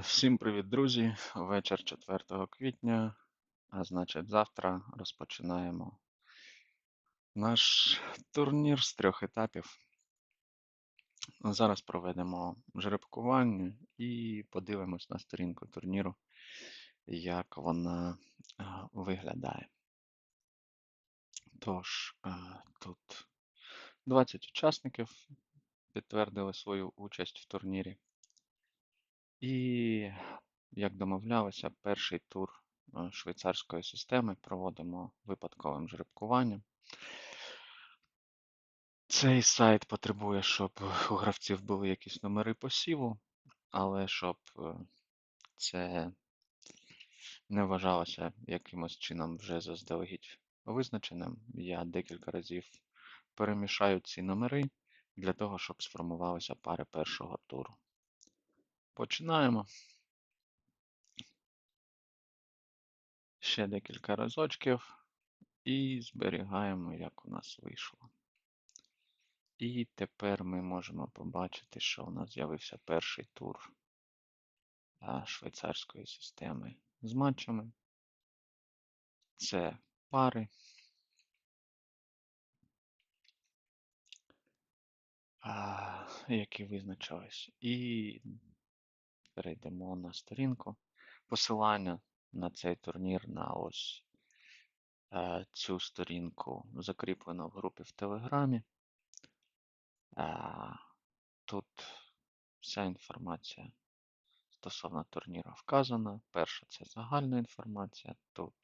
Всім привіт, друзі! Вечір 4 квітня, а значить, завтра розпочинаємо наш турнір з трьох етапів. Зараз проведемо жеребкування і подивимось на сторінку турніру, як вона виглядає. Тож, тут 20 учасників підтвердили свою участь в турнірі. І, як домовлялися, перший тур е, швейцарської системи проводимо випадковим жеребкуванням. Цей сайт потребує, щоб у гравців були якісь номери посіву, але щоб е, це не вважалося якимось чином вже заздалегідь визначеним, я декілька разів перемішаю ці номери для того, щоб сформувалися пари першого туру. Починаємо. Ще декілька разочків і зберігаємо, як у нас вийшло. І тепер ми можемо побачити, що у нас з'явився перший тур швейцарської системи з матчами. Це пари. Які визначились. І перейдемо на сторінку. Посилання на цей турнір на ось е, цю сторінку закріплено в групі в Телеграмі. Е, Тут вся інформація стосовно турніру вказана. Перша це загальна інформація. Тут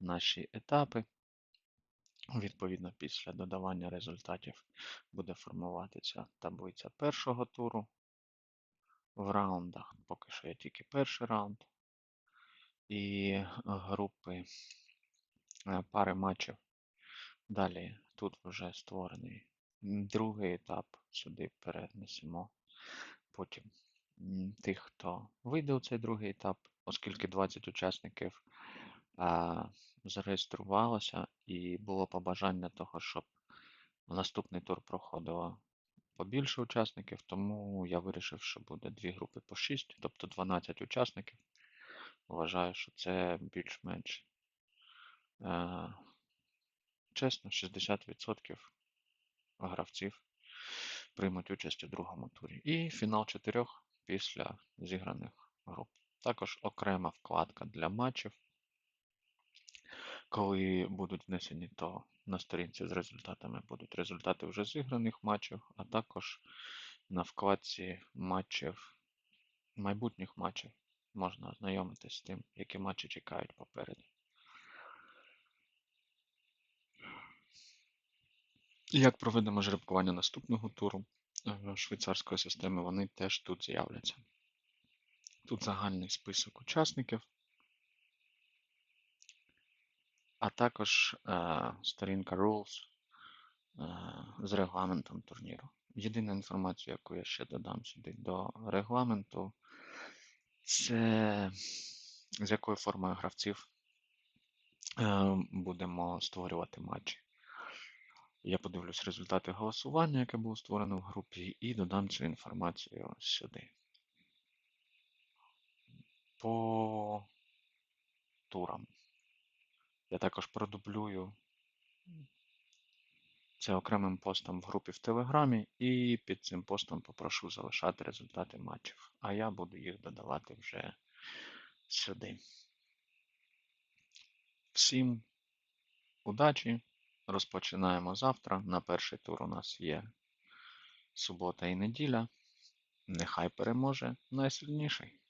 наші етапи. Відповідно, після додавання результатів буде формуватися таблиця першого туру. В раундах поки що є тільки перший раунд. І групи е, пари матчів. Далі тут вже створений другий етап, сюди перенесемо потім тих, хто вийде у цей другий етап, оскільки 20 учасників а, зареєструвалося і було побажання того, щоб наступний тур проходило побільше учасників, тому я вирішив, що буде дві групи по 6, тобто 12 учасників. Вважаю, що це більш-менш е, чесно, 60% гравців приймуть участь у другому турі. І фінал чотирьох після зіграних груп. Також окрема вкладка для матчів. Коли будуть внесені, то на сторінці з результатами будуть результати вже зіграних матчів, а також на вкладці матчів, майбутніх матчів можна ознайомитися з тим, які матчі чекають попереду. Як проведемо жеребкування наступного туру е, швейцарської системи, вони теж тут з'являться. Тут загальний список учасників, а також е, сторінка Rules е, з регламентом турніру. Єдина інформація, яку я ще додам сюди до регламенту, це з якою формою гравців е, будемо створювати матчі. Я подивлюсь результати голосування, яке було створено в групі, і додам цю інформацію сюди. По турам. Я також продублюю це окремим постом в групі в Телеграмі, і під цим постом попрошу залишати результати матчів. А я буду їх додавати вже сюди. Всім удачі! Розпочинаємо завтра. На перший тур у нас є субота і неділя. Нехай переможе найсильніший.